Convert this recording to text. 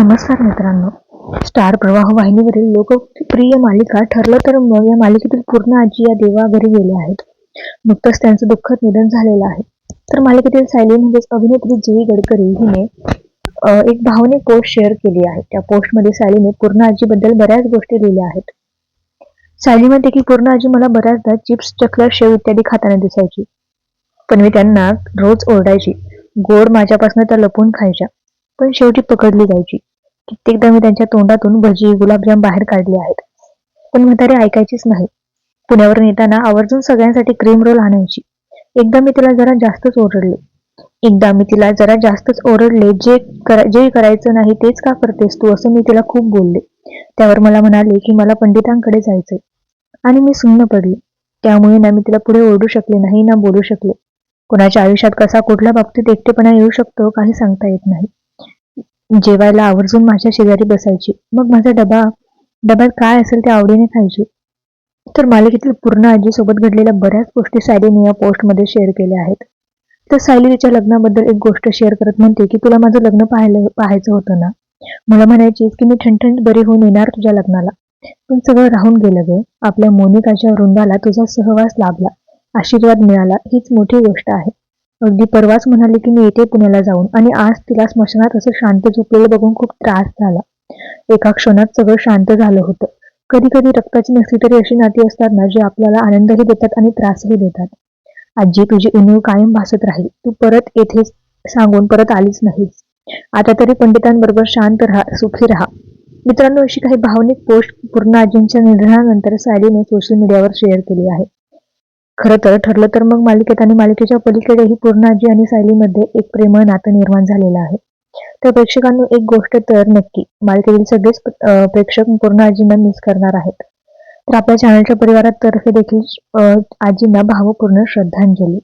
नमस्कार मित्रांनो. स्टार प्रवाह वाहिनीवरील लोकप्रिय मालिका ठरलं तर मग या मालिकेतील पूर्ण आजी या देवा घरी गेल्या आहेत. नुकतंच त्यांचं दुःखद निधन झालेलं आहे. तर मालिकेतील सायली म्हणजेच अभिनेत्री जुई गडकरी हिने एक भावनिक पोस्ट शेअर केली आहे. त्या पोस्टमध्ये सायलीने पूर्ण आजीबद्दल बऱ्याच गोष्टी लिहिल्या आहेत. सायली म्हणते की पूर्ण आजी मला बऱ्याचदा चिप्स चकलर शेव इत्यादी खाताना दिसायची. पण मी त्यांना रोज ओरडायची. गोड माझ्यापासून त्या लपून खायच्या. पण शेवटी पकडली जायची. कित्येकदा मी त्यांच्या तोंडातून भजी गुलाबजाम बाहेर काढले आहेत. पण म्हातारी ऐकायचीच नाही. पुण्यावरून येताना आवर्जून सगळ्यांसाठी क्रीम रोल आणायची. एकदा मी तिला जरा जास्तच ओरडले. एकदा मी तिला जरा जास्तच ओरडले जे करा जे करायचं नाही तेच का करतेस तू असं मी तिला खूप बोलले. त्यावर मला म्हणाले की मला पंडितांकडे जायचंय. आणि मी सुन्न पडले. त्यामुळे ना मी तिला पुढे ओरडू शकले नाही ना बोलू शकले. कोणाच्या आयुष्यात कसा कुठल्या बाबतीत एकटेपणा येऊ शकतो काही सांगता येत नाही. जेवायला आवर्जून माझ्या शेजारी बसायची. मग माझा डबा डब्यात काय असेल ते आवडीने खायची. तर मालिकेतील पूर्ण आजीसोबत घडलेल्या बऱ्याच गोष्टी सायलीने या पोस्टमध्ये शेअर केल्या आहेत. तर सायली तिच्या लग्नाबद्दल एक गोष्ट शेअर करत म्हणते की तुला माझं लग्न पाहायला पाहायचं होतं ना? मला म्हणायची की मी ठणठणीत बरी होऊन येणार तुझ्या लग्नाला. पण सगळं राहून गेलं ग. आपल्या मोनिकाच्या वृंदाला तुझा सहवास लाभला. आशीर्वाद मिळाला. हीच मोठी गोष्ट आहे. अगदी परवाच म्हणाली की मी येते पुण्याला जाऊन आणि आज तिला स्मशानात असं शांत झोपलेलं बघून खूप त्रास झाला. एका क्षणात सगळं शांत झालं होतं. कधी कधी रक्ताची नसली तरी अशी नाती असतात ना जे आपल्याला आनंदही देतात आणि त्रासही देतात. आजी तुझी उणीव कायम भासत राहील. तू परत येथे सांगून परत आलीच नाहीस. आता तरी पंडितांबरोबर शांत राहा सुखी राहा. मित्रांनो अशी काही भावनिक पोस्ट पूर्ण आजींच्या निधनानंतर सायलीने सोशल मीडियावर शेअर केली आहे. खरं तर ठरलं तर मग मालिकेत आणि मालिकेच्या पलीकडेही पूर्ण आजी आणि सायलीमध्ये एक प्रेमळ नातं निर्माण झालेलं आहे. तर प्रेक्षकांनी एक गोष्ट तर नक्की मालिकेतील सगळेच प्रेक्षक पूर्ण आजींना मिस करणार आहेत. तर आपल्या चॅनलच्या परिवारात तर्फे देखील आजींना भावपूर्ण श्रद्धांजली.